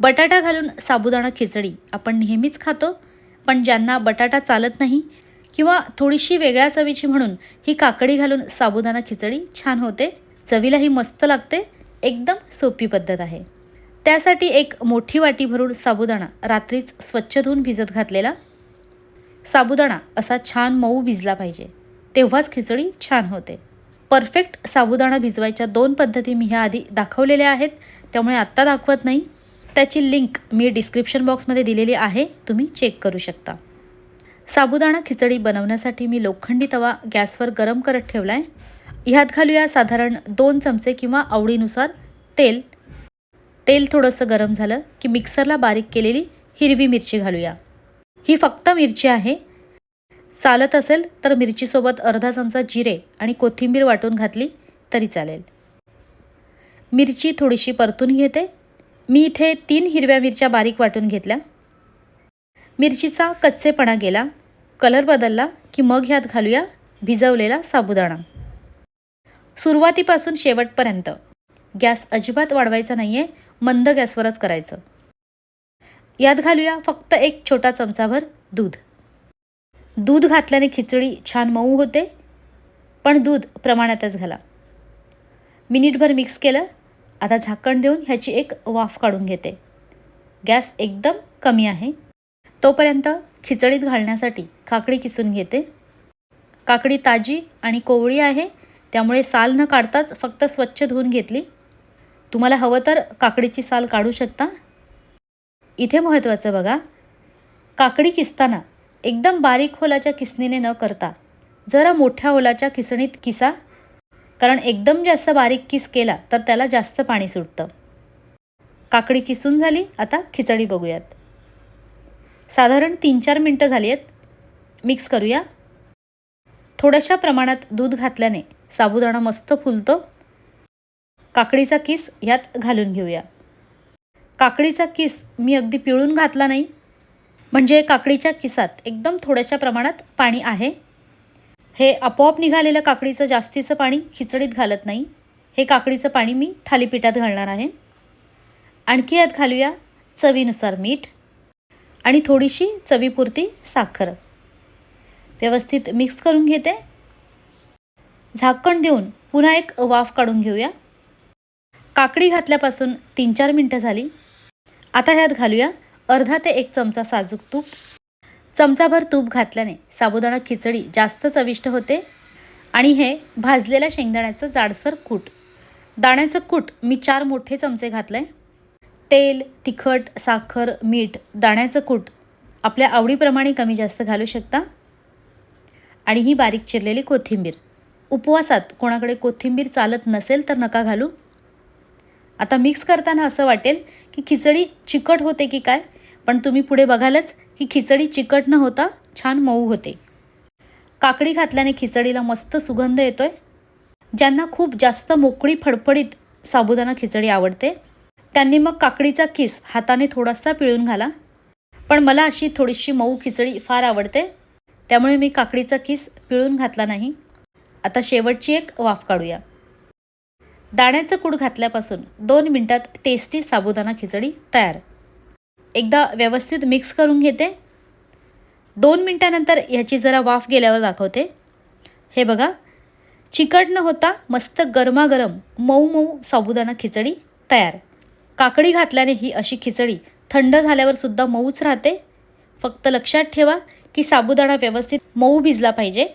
बटाटा घालून साबुदाणा खिचडी आपण नेहमीच खातो पण ज्यांना बटाटा चालत नाही किंवा थोडीशी वेगळ्या चवीची म्हणून ही काकडी घालून साबुदाणा खिचडी छान होते चवीलाही मस्त लागते एकदम सोपी पद्धत आहे. त्यासाठी एक मोठी वाटी भरून साबुदाणा रात्रीच स्वच्छ धुवून भिजत घातलेला. साबुदाणा असा छान मऊ भिजला पाहिजे तेव्हाच खिचडी छान होते. परफेक्ट साबुदाणा भिजवायच्या दोन पद्धती मी ह्या आधी दाखवलेल्या आहेत त्यामुळे आत्ता दाखवत नाही. त्याची लिंक मी डिस्क्रिप्शन बॉक्समध्ये दिलेली आहे तुम्ही चेक करू शकता. साबुदाणा खिचडी बनवण्यासाठी मी लोखंडी तवा गॅसवर गरम करत ठेवला आहे ह्यात घालूया साधारण दोन चमचे किंवा आवडीनुसार तेल. तेल थोडंसं गरम झालं की मिक्सरला बारीक केलेली हिरवी मिरची घालूया. ही फक्त मिरची आहे. चालत असेल तर मिरचीसोबत अर्धा चमचा जिरे आणि कोथिंबीर वाटून घातली तरी चालेल. मिरची थोडीशी परतून घेते. मी इथे तीन हिरव्या मिरच्या बारीक वाटून घेतल्या. मिरचीचा कच्चेपणा गेला. कलर बदलला की मग ह्यात घालूया भिजवलेला साबुदाणा. सुरुवातीपासून शेवटपर्यंत. गॅस अजिबात वाढवायचा नाही आहे मंद गॅसवरच करायचं. यात घालूया फक्त एक छोटा चमचाभर दूध. दूध घातल्याने खिचडी छान मऊ होते पण दूध प्रमाणातच घाला. मिनिटभर मिक्स केलं आता झाकण देऊन ह्याची एक वाफ काढून घेते. गॅस एकदम कमी आहे. तोपर्यंत खिचडीत घालण्यासाठी काकडी किसून घेते. काकडी ताजी आणि कोवळी आहे त्यामुळे साल न काढताच फक्त स्वच्छ धुवून घेतली. तुम्हाला हवं तर काकडीची साल काढू शकता. इथे महत्त्वाचं बघा काकडी किसताना एकदम बारीक होलाच्या किसणीने न करता जरा मोठ्या होलाच्या किसणीत किसा. कारण एकदम जास्त बारीक किस केला तर त्याला जास्त पाणी सुटतं. काकडी किसून झाली आता खिचडी बघूयात. साधारण तीन चार मिनटं झाली आहेत. मिक्स करूया. थोड्याशा प्रमाणात दूध घातल्याने साबुदाणा मस्त फुलतो. काकडीचा किस यात घालून घेऊया. काकडीचा किस मी अगदी पिळून घातला नाही. म्हणजे काकडीच्या किसात एकदम थोड्याशा प्रमाणात पाणी आहे. हे आपोआप निघालेलं काकडीचं जास्तीचं पाणी खिचडीत घालत नाही. हे काकडीचं पाणी मी थालीपीठात घालणार आहे. आणखी यात घालूया चवीनुसार मीठ आणि थोडीशी चवीपुरती साखर. व्यवस्थित मिक्स करून घेते. झाकण देऊन पुन्हा एक वाफ काढून घेऊया. काकडी घातल्यापासून तीन चार मिनटं झाली. आता ह्यात घालूया अर्धा ते एक चमचा साजूक तूप. चमचाभर तूप घातल्याने साबुदाणा खिचडी जास्त चविष्ट होते. आणि हे भाजलेल्या शेंगदाण्याचं जाडसर कूट. दाण्याचं कूट मी चार मोठे चमचे घातले तेल तिखट साखर मीठ दाण्याचं कूट आपल्या आवडीप्रमाणे कमी जास्त घालू शकता. आणि ही बारीक चिरलेली कोथिंबीर. उपवासात कोणाकडे कोथिंबीर चालत नसेल तर नका घालू. आता मिक्स करताना असं वाटेल की खिचडी चिकट होते की काय पण तुम्ही पुढे बघालच. ही खिचडी चिकट न होता छान मऊ होते. काकडी घातल्याने खिचडीला मस्त सुगंध येतोय. ज्यांना खूप जास्त मोकळी फडफडीत साबुदाणा खिचडी आवडते त्यांनी मग काकडीचा किस हाताने थोडासा पिळून घाला. पण मला अशी थोडीशी मऊ खिचडी फार आवडते त्यामुळे मी काकडीचा किस पिळून घातला नाही. आता शेवटची एक वाफ काढूया. दाण्याचं कूड घातल्यापासून दोन मिनटात टेस्टी साबुदाणा खिचडी तयार. एकदा व्यवस्थित मिक्स करून घेते. दोन मिनटानंतर ह्याची जरा वाफ गेल्यावर दाखवते. हे बघा चिकट न होता मस्त गरमागरम मऊ मऊ साबुदाणा खिचडी तयार. काकडी घातल्याने ही अशी खिचडी थंड झाल्यावर सुद्धा मऊच राहते. फक्त लक्षात ठेवा की साबुदाणा व्यवस्थित मऊ भिजला पाहिजे.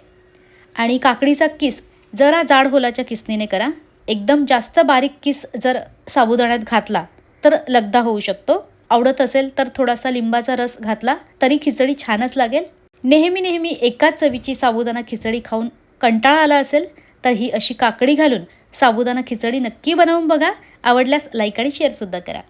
आणि काकडीचा किस जरा जाड होलाच्या किसनीने करा. एकदम जास्त बारीक किस जर साबुदाण्यात घातला तर लगदा होऊ शकतो. आवडत असेल तर थोडासा लिंबाचा रस घातला तरी खिचडी छानच लागेल. नेहमी नेहमी एकाच चवीची साबुदाणा खिचडी खाऊन कंटाळा आला असेल तर ही अशी काकडी घालून साबुदाणा खिचडी नक्की बनवून बघा. आवडल्यास लाईक आणि शेअरसुद्धा करा.